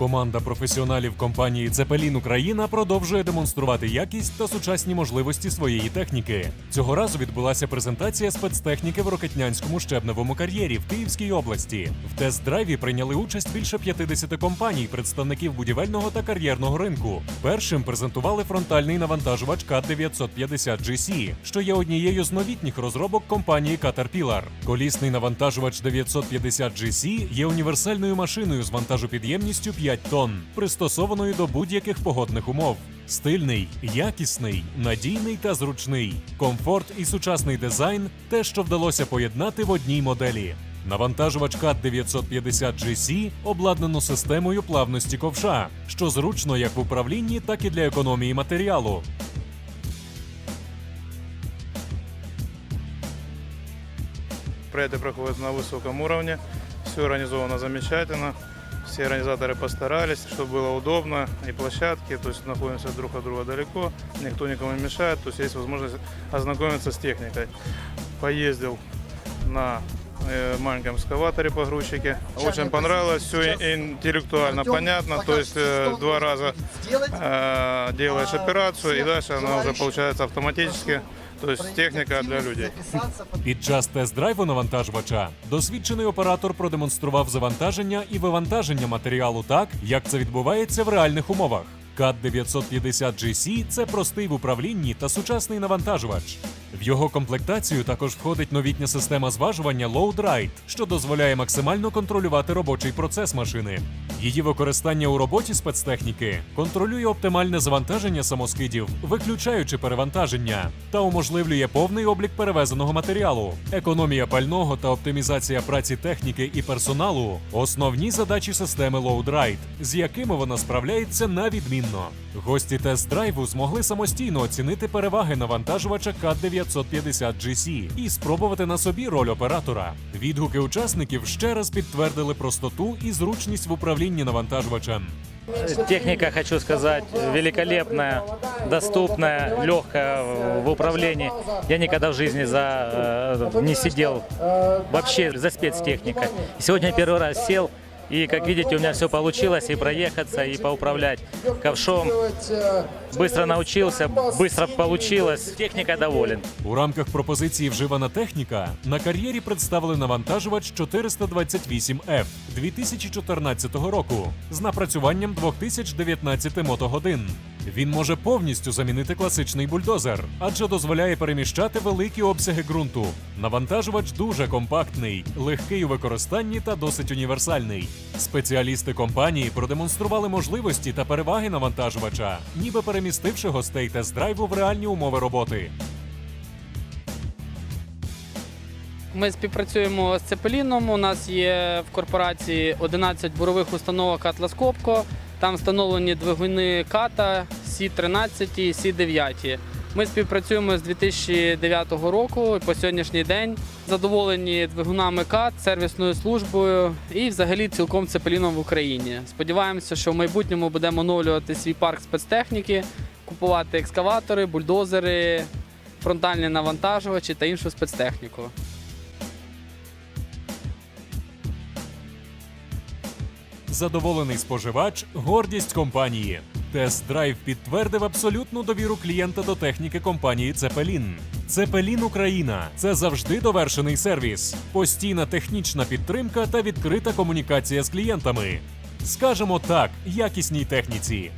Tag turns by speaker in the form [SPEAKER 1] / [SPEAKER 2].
[SPEAKER 1] Команда професіоналів компанії Цепелін Україна продовжує демонструвати якість та сучасні можливості своєї техніки. Цього разу відбулася презентація спецтехніки в Рокетнянському щебневому кар'єрі в Київській області. В тест-драйві прийняли участь більше 50 компаній, представників будівельного та кар'єрного ринку. Першим презентували фронтальний навантажувач К950GC, що є однією з новітніх розробок компанії Caterpillar. Колісний навантажувач 950GC є універсальною машиною з вантажопідємністю 5 тонн, пристосованою до будь-яких погодних умов. Стильний, якісний, надійний та зручний. Комфорт і сучасний дизайн те, що вдалося поєднати в одній моделі. Навантажувач CAT 950 GC обладнано системою плавності ковша, що зручно як в управлінні, так і для економії матеріалу.
[SPEAKER 2] Проекты проходят на высоком уровне, все организовано замечательно, все организаторы постарались, чтобы было удобно, и площадки, то есть находимся друг от друга далеко, никто никому не мешает, то есть есть возможность ознакомиться с техникой. Поездил на э, маленьком экскаваторе погрузчике. Очень понравилось, все интеллектуально понятно, то есть э, два раза э, делаешь операцию и дальше она уже получается автоматически, то техніка для людей.
[SPEAKER 1] Під час тест-драйву навантажувача досвідчений оператор продемонстрував завантаження і вивантаження матеріалу так, як це відбувається в реальних умовах. CAT 950 GC – це простий в управлінні та сучасний навантажувач. В його комплектацію також входить новітня система зважування Load Ride, що дозволяє максимально контролювати робочий процес машини. Її використання у роботі спецтехніки контролює оптимальне завантаження самоскидів, виключаючи перевантаження, та уможливлює повний облік перевезеного матеріалу. Економія пального та оптимізація праці техніки і персоналу основні задачі системи Load Ride, з якими вона справляється на відмінно. Гості тест-драйву змогли самостійно оцінити переваги навантажувача CAT 950 GC і спробувати на собі роль оператора. Відгуки учасників ще раз підтвердили простоту і зручність в управлінні навантажувачем.
[SPEAKER 3] Техника, хочу сказать, великолепная, доступная, легкая в управлении. Я никогда в жизни за, э, не сидел вообще за спецтехникой. И Сегодня первый раз сел, и, как видите, у меня все получилось, и проехаться, и поуправлять ковшом. Быстро научился, быстро получилось. Техника доволен.
[SPEAKER 1] У рамках пропозиції вживана техніка на кар'єрі представили навантажувач 428F 2014 року з напрацюванням 2019 мотогодин. Він може повністю замінити класичний бульдозер, адже дозволяє переміщати великі обсяги ґрунту. Навантажувач дуже компактний, легкий у використанні та досить універсальний. Спеціалісти компанії продемонстрували можливості та переваги навантажувача, ніби перемістивши гостей тест-драйву в реальні умови роботи.
[SPEAKER 4] Ми співпрацюємо з Цепеліном. У нас є в корпорації 11 бурових установок Atlas Copco. Там встановлені двигуни ката Сі-13 і Сі-9. Ми співпрацюємо з 2009 року і по сьогоднішній день задоволені двигунами КАТ, сервісною службою і взагалі цілком цепеліном в Україні. Сподіваємося, що в майбутньому будемо оновлювати свій парк спецтехніки, купувати екскаватори, бульдозери, фронтальні навантажувачі та іншу спецтехніку.
[SPEAKER 1] Задоволений споживач гордість компанії. Тест-драйв підтвердив абсолютну довіру клієнта до техніки компанії Цепелін. Цепелін Україна це завжди довершений сервіс, постійна технічна підтримка та відкрита комунікація з клієнтами. Скажемо так, якісній техніці.